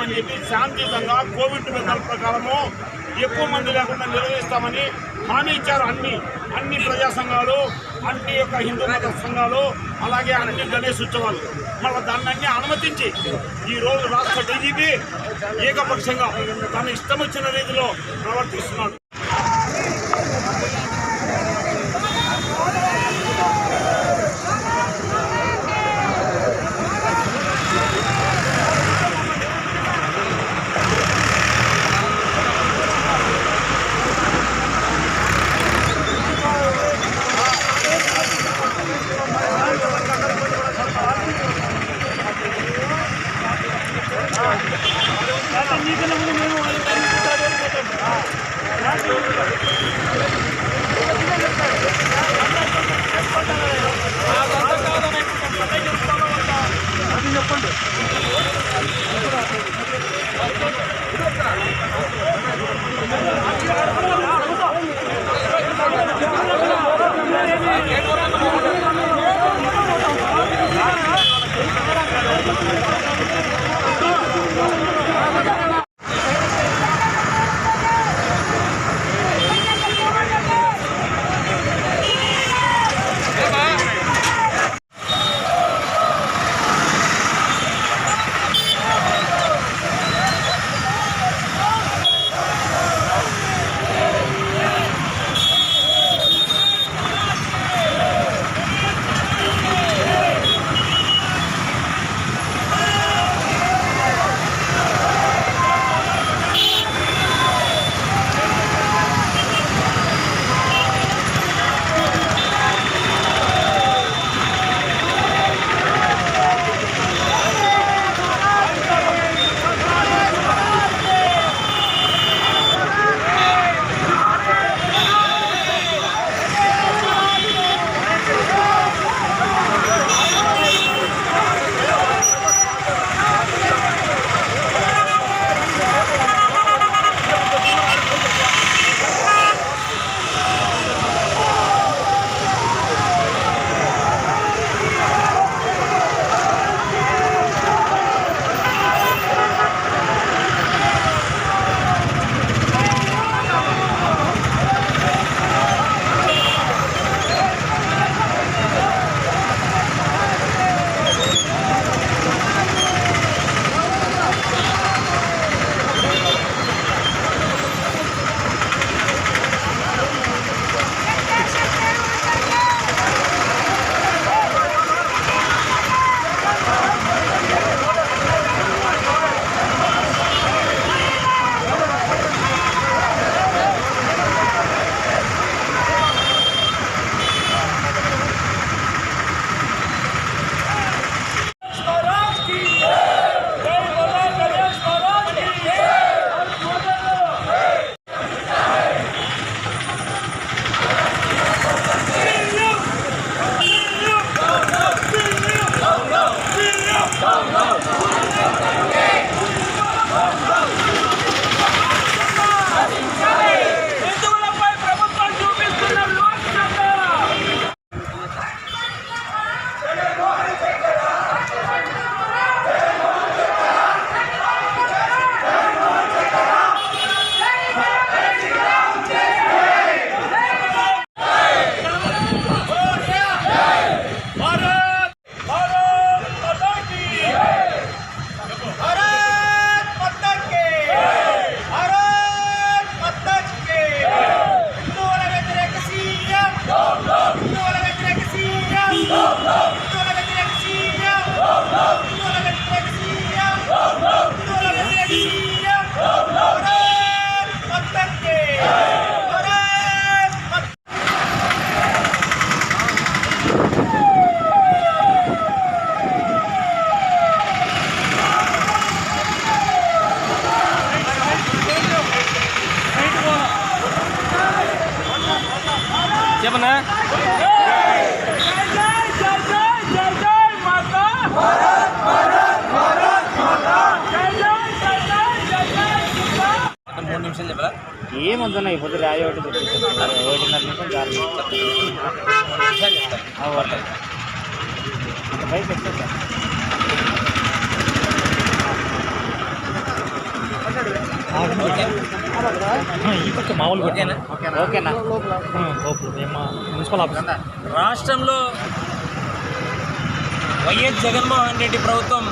చేస్తామని చెప్పి శాంతియుతంగా కోవిడ్ నిబంధనల ప్రకారము ఎక్కువ మంది లేకుండా నిర్వహిస్తామని హామీ ఇచ్చారు అన్ని అన్ని ప్రజా సంఘాలు అన్ని యొక్క హిందూ మత సంఘాలు అలాగే అన్ని గణేష్ ఉత్సవాలు. మళ్ళీ దాన్ని అనుమతించి ఈ రోజు రాష్ట్ర డీజీపీ ఏకపక్షంగా తన ఇష్టం వచ్చిన రీతిలో ప్రవర్తిస్తున్నాడు. ముందు మేము చెప్పరా ఏమొద్దున్నా ఇప్పుడు రాయి ఒకటి ఒకటిన్నర నిమిషం చాలు ఈ పక్క మామూలు ఓకేనా? మున్సిపల్ ఆఫీస్ రాష్ట్రంలో వైఎస్ జగన్మోహన్ రెడ్డి ప్రభుత్వం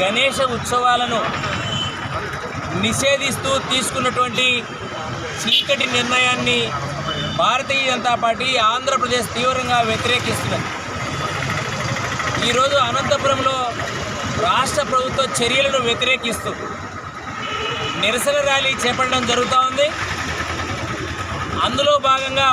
గణేష ఉత్సవాలను నిషేధిస్తూ తీసుకున్నటువంటి చీకటి నిర్ణయాన్ని భారతీయ జనతా పార్టీ ఆంధ్రప్రదేశ్ తీవ్రంగా వ్యతిరేకిస్తున్నది. ఈరోజు అనంతపురంలో రాష్ట్ర ప్రభుత్వ చర్యలను వ్యతిరేకిస్తూ నిరసన ర్యాలీ చేపట్టడం జరుగుతూ ఉంది. అందులో భాగంగా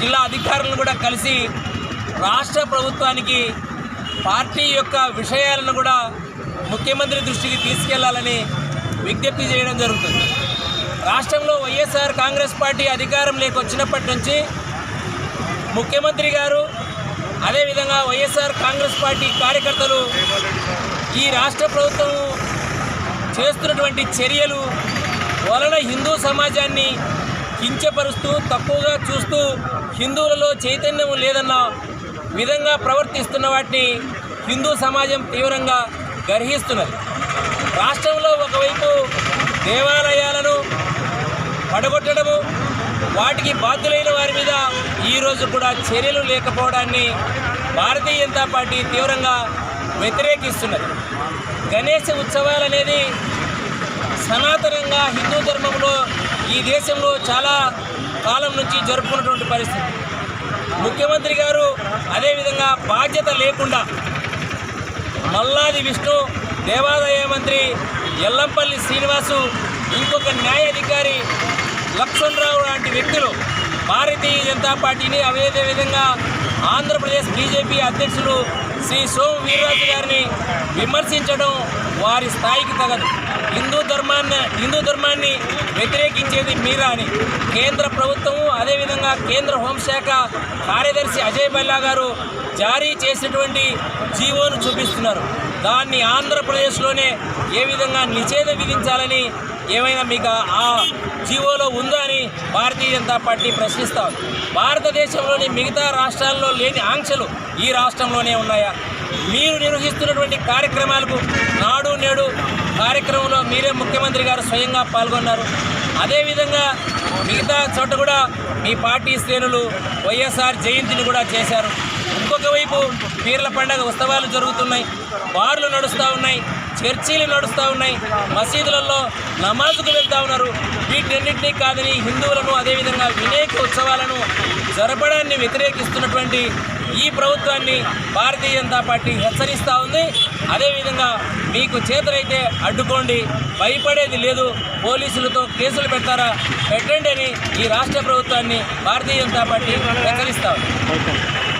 జిల్లా అధికారులను కూడా కలిసి రాష్ట్ర ప్రభుత్వానికి పార్టీ యొక్క విషయాలను కూడా ముఖ్యమంత్రి దృష్టికి తీసుకెళ్ళాలని విజ్ఞప్తి చేయడం జరుగుతుంది. రాష్ట్రంలో వైఎస్ఆర్ కాంగ్రెస్ పార్టీ అధికారం వచ్చినప్పటి నుంచి ముఖ్యమంత్రి గారు అదేవిధంగా వైఎస్ఆర్ కాంగ్రెస్ పార్టీ కార్యకర్తలు ఈ రాష్ట్ర ప్రభుత్వం చేస్తున్నటువంటి చర్యలు వలన హిందూ సమాజాన్ని కించపరుస్తూ తక్కువగా చూస్తూ హిందువులలో చైతన్యం లేదన్న విధంగా ప్రవర్తిస్తున్న వాటిని హిందూ సమాజం తీవ్రంగా గర్హిస్తున్నది. రాష్ట్రంలో ఒకవైపు దేవాలయాలను పడగొట్టడము వాటికి బాధ్యులైన వారి మీద ఈరోజు కూడా చర్యలు లేకపోవడాన్ని భారతీయ జనతా పార్టీ తీవ్రంగా వ్యతిరేకిస్తున్నది. గణేష ఉత్సవాలు అనేది సనాతనంగా హిందూ ధర్మంలో ఈ దేశంలో చాలా కాలం నుంచి జరుపుకున్నటువంటి పరిస్థితి. ముఖ్యమంత్రి గారు అదేవిధంగా బాధ్యత లేకుండా మల్లాది విష్ణు దేవాదాయ మంత్రి ఎల్లంపల్లి శ్రీనివాసు ఇంకొక న్యాయాధికారి లక్ష్మణరావు లాంటి వ్యక్తులు భారతీయ జనతా పార్టీని అదే విధంగా ఆంధ్రప్రదేశ్ బీజేపీ అధ్యక్షులు శ్రీ సోము వీర్రాజు గారిని విమర్శించడం వారి స్థాయికి తగదు. హిందూ ధర్మాన్ని హిందూ ధర్మాన్ని వ్యతిరేకించేది మీరా అని. కేంద్ర ప్రభుత్వము అదేవిధంగా కేంద్ర హోంశాఖ కార్యదర్శి అజయ్ బల్లా గారు జారీ చేసినటువంటి జీవోను చూపిస్తున్నారు. దాన్ని ఆంధ్రప్రదేశ్లోనే ఏ విధంగా నిషేధం విధించాలని ఏమైనా మీకు ఆ జీవోలో ఉందా అని భారతీయ జనతా పార్టీ ప్రశ్నిస్తా ఉంది. భారతదేశంలోని మిగతా రాష్ట్రాల్లో లేని ఆంక్షలు ఈ రాష్ట్రంలోనే ఉన్నాయా? మీరు నిర్వహిస్తున్నటువంటి కార్యక్రమాలకు నాడు నేడు కార్యక్రమంలో మీరే ముఖ్యమంత్రి గారు స్వయంగా పాల్గొన్నారు. అదేవిధంగా మిగతా చోట కూడా మీ పార్టీ శ్రేణులు వైఎస్ఆర్ జయంతిని కూడా చేశారు. ఇంకొక వైపు పీర్ల పండగ ఉత్సవాలు జరుగుతున్నాయి. బార్లు నడుస్తూ ఉన్నాయి. చర్చీలు నడుస్తూ ఉన్నాయి. మసీదులలో నమాజుకు వెళ్తూ ఉన్నారు. వీటన్నింటినీ కాదని హిందువులను అదేవిధంగా వినాయక ఉత్సవాలను జరపడాన్ని వ్యతిరేకిస్తున్నటువంటి ఈ ప్రభుత్వాన్ని భారతీయ జనతా పార్టీ హెచ్చరిస్తూ ఉంది. అదేవిధంగా మీకు చేతులైతే అడ్డుకోండి. భయపడేది లేదు. పోలీసులతో కేసులు పెడతారా? పెట్టండి అని ఈ రాష్ట్ర ప్రభుత్వాన్ని భారతీయ జనతా పార్టీ హెచ్చరిస్తా ఉంది.